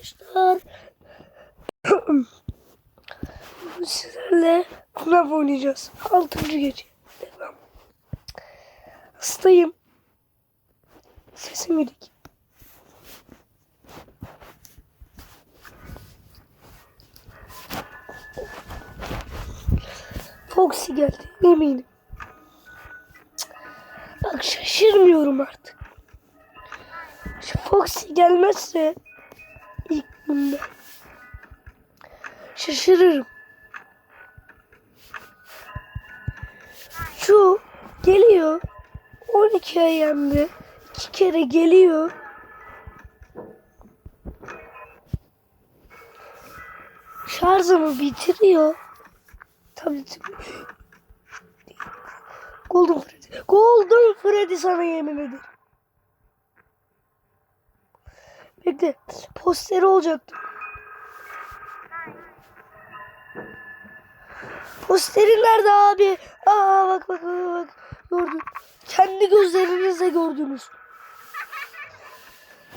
arkadaşlar. Sizlerle kunav oynayacağız. Altıncı gece. Devam. Hastayım. Sesim gidik. Foxy geldi eminim. Bak şaşırmıyorum artık. Şu Foxy gelmezse ilk bunda şaşırırım. Şu geliyor 12 ayağında iki kere geliyor. Şarjımı bitiriyor. Tabletim. Golden Freddy. Golden Freddy sana yemin ederim. Bekle. Posteri olacaktı. Posteri nerede abi? Aa bak bak bak bak. Gördüm. Kendi gözlerinizle gördünüz.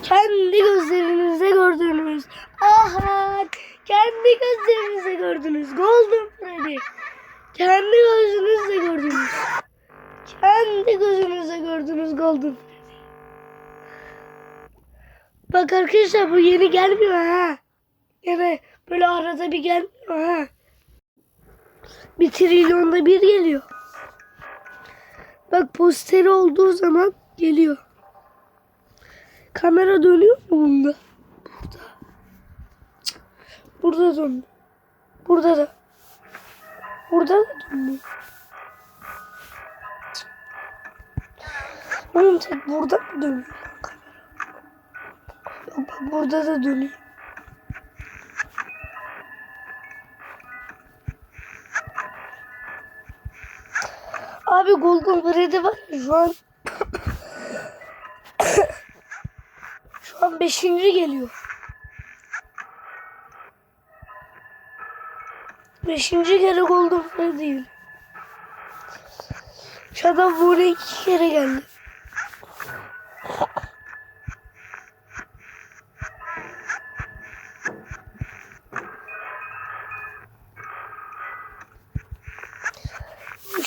Kendi gözlerinizle gördünüz. Aha! Kendi gözlerinizle gördünüz. Golden Freddy. Kendi gözünüzle gördünüz. Kendi gözünüzle gördünüz Golden Freddy. Bak arkadaşlar bu yeni gelmiyor ha. Yani böyle arada bir gelmiyor ha. Bir trilyonda bir geliyor. Bak posteri olduğu zaman geliyor. Kamera dönüyor mu bunda? Burada. Burada döndü. Burada da. Burada da döndü. Oğlum tek burada mı dönüyor bak burada da dönüyor. Abi Golden Freddy var şu an şu an beşinci geliyor. Beşinci kere Golden Freddy geliyor. Şu adam buraya iki kere geldi.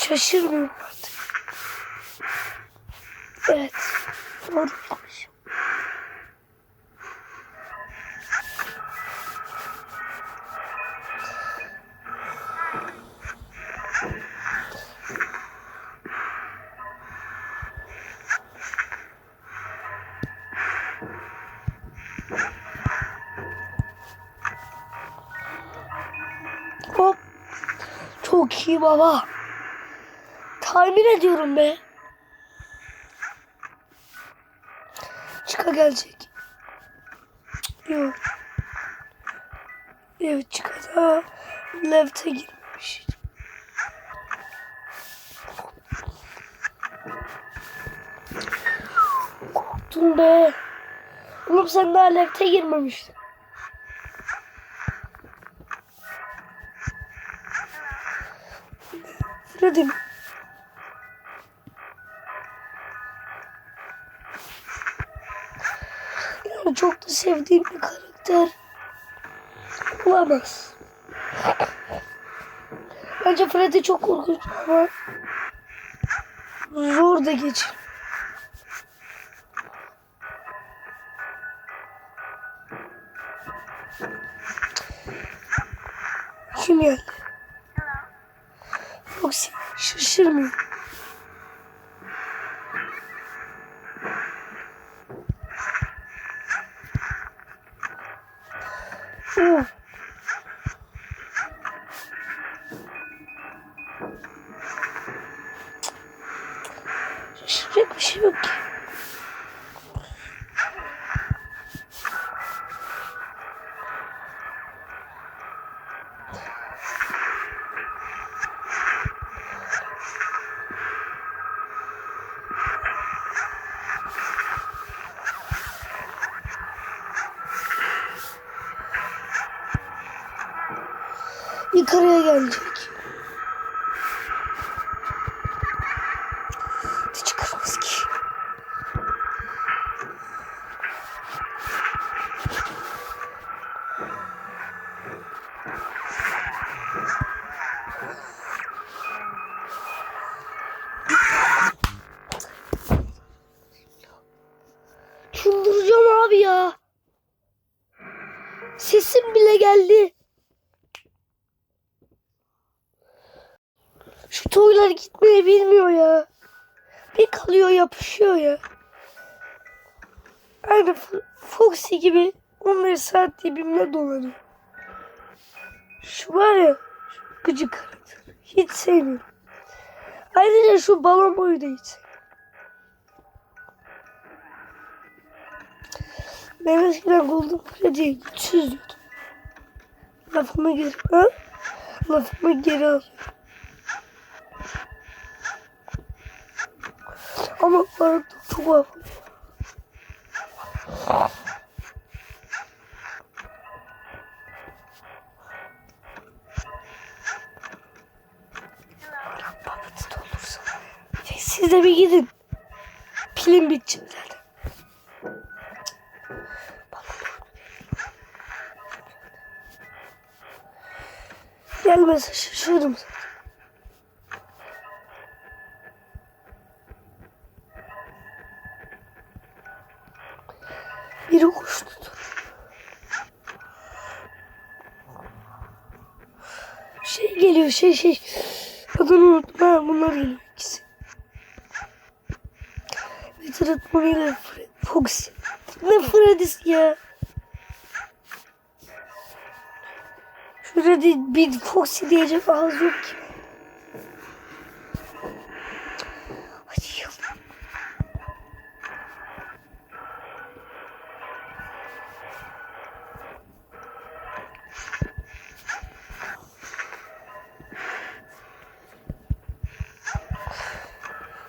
Şaşırmıyorum artık. Evet. Doğru yapmışım. Hop. Çok iyi baba. Tahmin ediyorum be. Çıka gelecek. Yok. Evet çıka da left'e girmiş. Korktum be. Oğlum sen daha left'e girmemiştin. Freddy sevdiğim bir karakter olamaz. Bence Freddy çok korkunç ama zor da geçir. Kim geldi? Şaşırmıyor. Şey yok ki. Yukarıya gelecek. Sesim bile geldi. Şu toylar gitmeyi bilmiyor ya. Bir kalıyor yapışıyor ya. Aynı Foxy gibi 15 saat dibimde dolanıyor. Şu var ya şu gıcık. Hiç sevmiyorum. Ayrıca şu balon boyu da hiç. Ben eskiden Golden Freddy'ye güçsüz diyordum. Lafımı geri ha? Lafımı geri al. Ama bana çok doldursa. Siz de bir gidin. Pilim bitecek şaşırırım zaten. Biri koştu. Şey geliyor şey şey. Adını unuttum ha bunlar geliyor ikisi. Veteran Moni ile Foxy. Ne Freddy's ya? Şurada bir Foxy diyecek ağız yok ki. Hadi ya.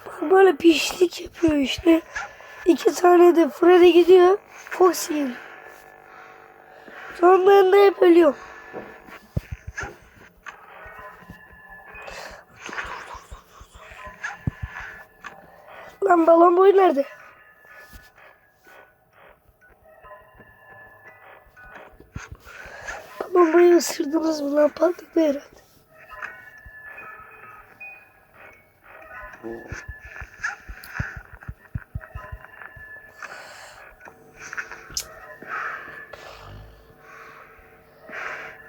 Bak böyle pişlik yapıyor işte. İki tane de Freddy gidiyor. Foxy geliyor. Sonra ben de hep ölüyorum. Lan balon boyu nerede? Balon boyu ısırdınız mı lan patladı herhalde.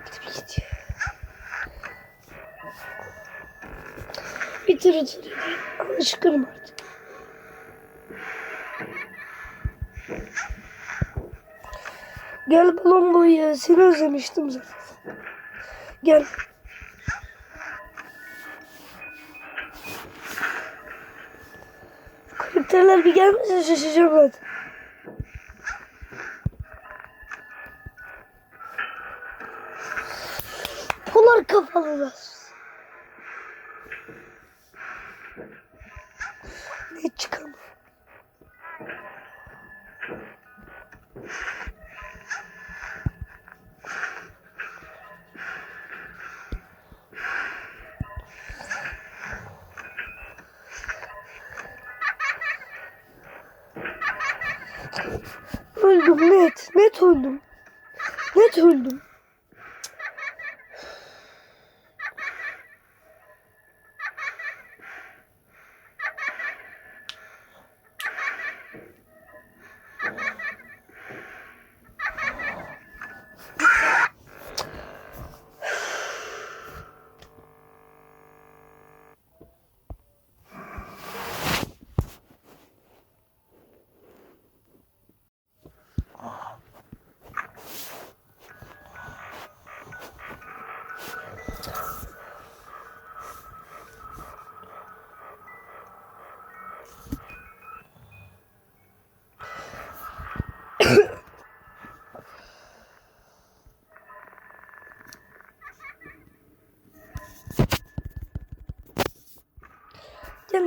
Gidip gidiyor. Bitir bitir. Alışkınım artık. Gel balon boyu. Seni özlemiştim zaten. Gel. Karakterler bir gelmese şaşacağım ben. Polar kafalılar. Öldüm net. Net öldüm. Net öldüm.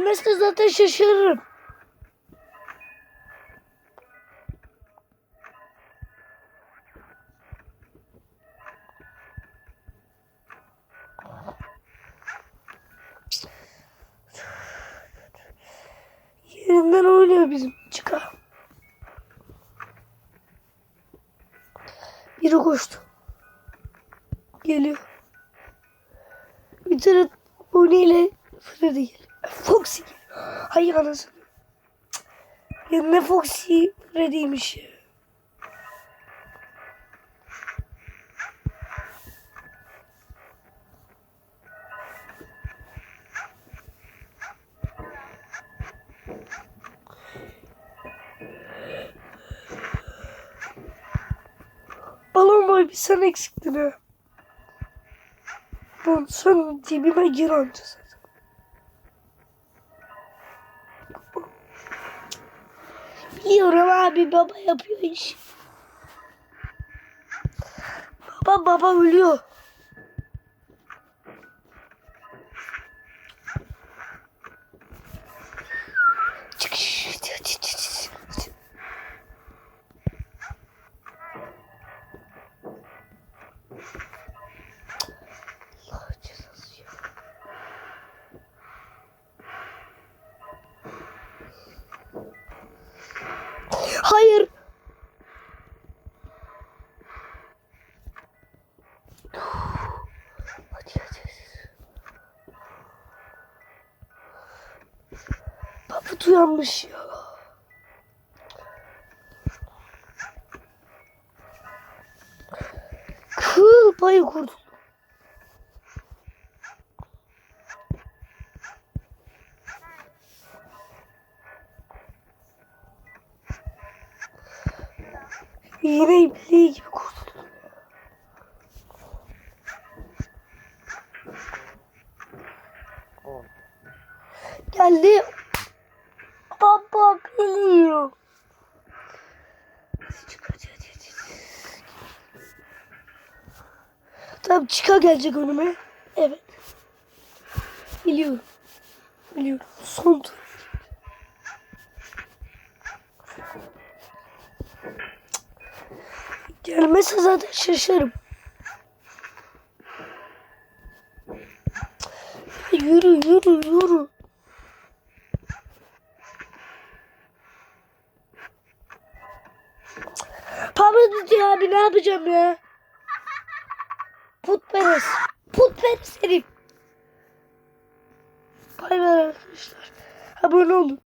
Gelmezse zaten şaşırırım. Yerinden oynuyor bizim çıkar. Biri koştu. Geliyor. Bir tane Bonnie ile Freddy geliyor. Foxy. Hayır anasını. Ya ne Foxy Freddy'ymiş ya. Balon boy bir sen eksiktin ha. Lan sen dibime gir zaten. Biliyorum abi baba yapıyor iş. Baba baba ölüyor. Baba uyanmış ya. Kıl payı kurdum. Yine ipliği gibi kurtuldum. Geldi. Baba biliyor. Tamam çıka gelecek önüme. Evet. Biliyorum. Biliyorum. Son tur. Gelmezse zaten şaşarım. Yürü yürü yürü. Diyor abi ne yapacağım ya? Putperest. Putperest herif. Bay bay arkadaşlar. Abone olun.